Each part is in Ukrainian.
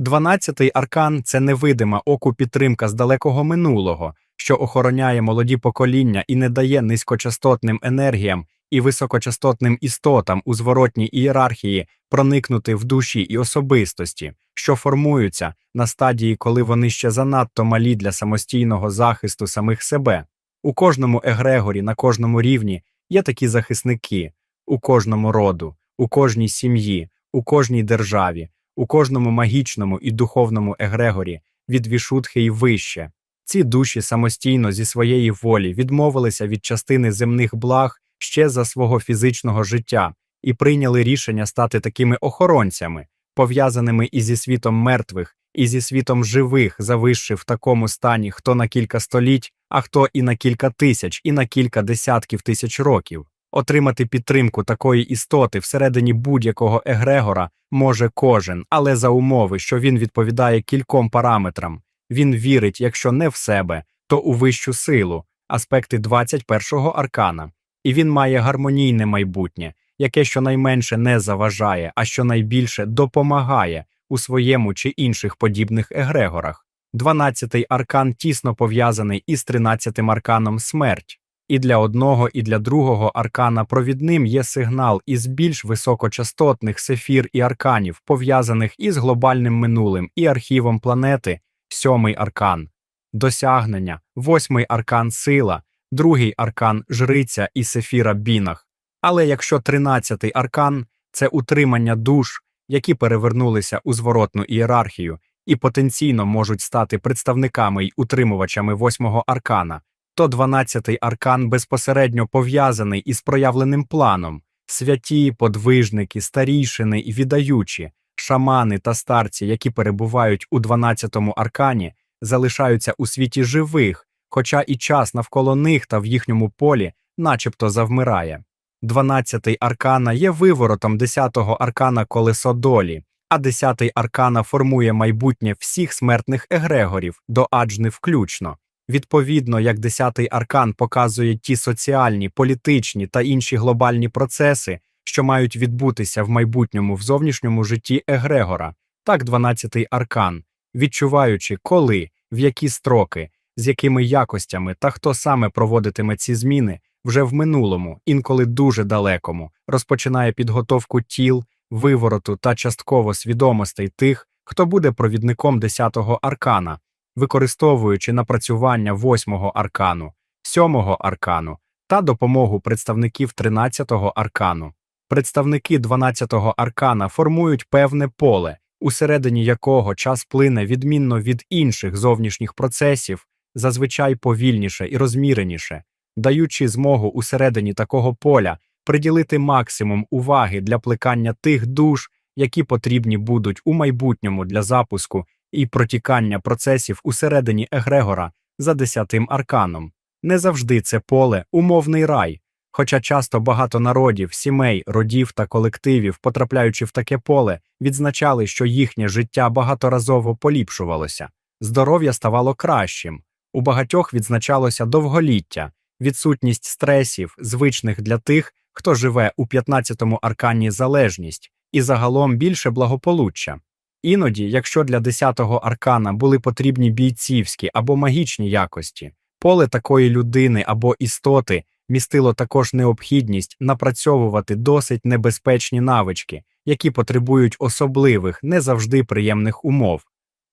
Дванадцятий аркан це невидима оку підтримка з далекого минулого, що охороняє молоді покоління і не дає низькочастотним енергіям і високочастотним істотам у зворотній ієрархії проникнути в душі і особистості, що формуються на стадії, коли вони ще занадто малі для самостійного захисту самих себе. У кожному егрегорі, на кожному рівні є такі захисники, у кожному роду, у кожній сім'ї, у кожній державі, у кожному магічному і духовному егрегорі від вішутхи й вище. Ці душі самостійно зі своєї волі відмовилися від частини земних благ ще за свого фізичного життя і прийняли рішення стати такими охоронцями, пов'язаними і зі світом мертвих, і зі світом живих, зависши в такому стані хто на кілька століть, а хто і на кілька тисяч, і на кілька десятків тисяч років. Отримати підтримку такої істоти всередині будь-якого егрегора може кожен, але за умови, що він відповідає кільком параметрам. Він вірить, якщо не в себе, то у вищу силу, аспекти 21-го аркана, і він має гармонійне майбутнє, яке щонайменше не заважає, а щонайбільше допомагає у своєму чи інших подібних егрегорах. 12-й аркан тісно пов'язаний із 13-тим арканом смерть. І для одного, і для другого аркана провідним є сигнал із більш високочастотних сефір і арканів, пов'язаних із глобальним минулим і архівом планети, сьомий аркан, досягнення, восьмий аркан сила, другий аркан жриця і сефіра бінах. Але якщо тринадцятий аркан це утримання душ, які перевернулися у зворотну ієрархію і потенційно можуть стати представниками й утримувачами восьмого аркана, то 12-й аркан безпосередньо пов'язаний із проявленим планом святі, подвижники, старійшини і відаючі, шамани та старці, які перебувають у 12-му аркані, залишаються у світі живих, хоча і час навколо них та в їхньому полі начебто завмирає. 12-й аркана є виворотом 10-го аркана колесо долі, а 10-й аркана формує майбутнє всіх смертних егрегорів до аджни включно. Відповідно, як 10-й аркан показує ті соціальні, політичні та інші глобальні процеси, що мають відбутися в майбутньому в зовнішньому житті егрегора, так 12-й аркан, відчуваючи, коли, в які строки, з якими якостями та хто саме проводитиме ці зміни вже в минулому, інколи дуже далекому, розпочинає підготовку тіл, вивороту та частково свідомостей тих, хто буде провідником 10-го аркана використовуючи напрацювання восьмого аркану, сьомого аркану та допомогу представників 13-го аркану. Представники 12-го аркана формують певне поле, усередині якого час плине відмінно від інших зовнішніх процесів, зазвичай повільніше і розміреніше, даючи змогу усередині такого поля приділити максимум уваги для плекання тих душ, які потрібні будуть у майбутньому для запуску і протікання процесів усередині Егрегора за десятим арканом. Не завжди це поле умовний рай, хоча часто багато народів, сімей, родів та колективів, потрапляючи в таке поле, відзначали, що їхнє життя багаторазово поліпшувалося, здоров'я ставало кращим, у багатьох відзначалося довголіття, відсутність стресів, звичних для тих, хто живе у 15-му аркані залежність, і загалом більше благополуччя. Іноді, якщо для 10-го аркана були потрібні бійцівські або магічні якості, поле такої людини або істоти містило також необхідність напрацьовувати досить небезпечні навички, які потребують особливих, не завжди приємних умов.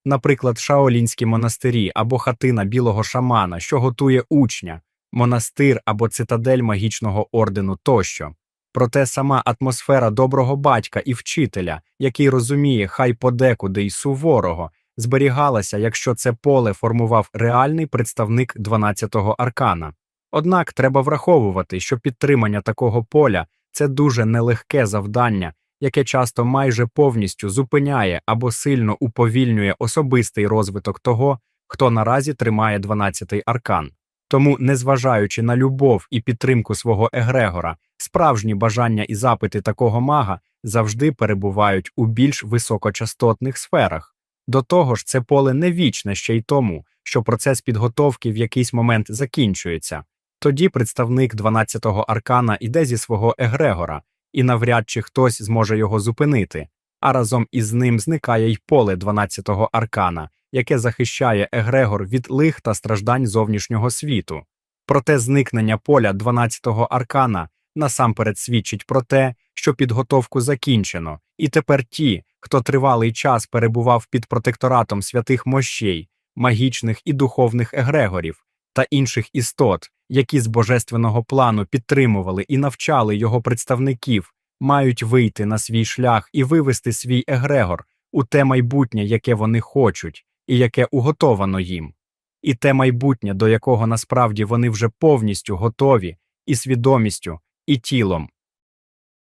Наприклад, шаолінські монастирі або хатина білого шамана, що готує учня, монастир або цитадель магічного ордену тощо. Проте сама атмосфера доброго батька і вчителя, який розуміє хай подекуди й суворого, зберігалася, якщо це поле формував реальний представник 12-го аркана. Однак треба враховувати, що підтримання такого поля це дуже нелегке завдання, яке часто майже повністю зупиняє або сильно уповільнює особистий розвиток того, хто наразі тримає 12-й аркан. Тому, незважаючи на любов і підтримку свого егрегора, справжні бажання і запити такого мага завжди перебувають у більш високочастотних сферах. До того ж, це поле не вічне ще й тому, що процес підготовки в якийсь момент закінчується. Тоді представник 12-го аркана іде зі свого егрегора, і навряд чи хтось зможе його зупинити. а разом із ним зникає й поле 12-го аркана, яке захищає Егрегор від лих та страждань зовнішнього світу. Проте зникнення поля 12-го аркана насамперед свідчить про те, що підготовку закінчено, і тепер ті, хто тривалий час перебував під протекторатом святих мощей, магічних і духовних егрегорів та інших істот, які з божественного плану підтримували і навчали його представників, мають вийти на свій шлях і вивести свій егрегор у те майбутнє, яке вони хочуть, і яке уготовано їм. І те майбутнє, до якого насправді вони вже повністю готові і свідомістю, і тілом,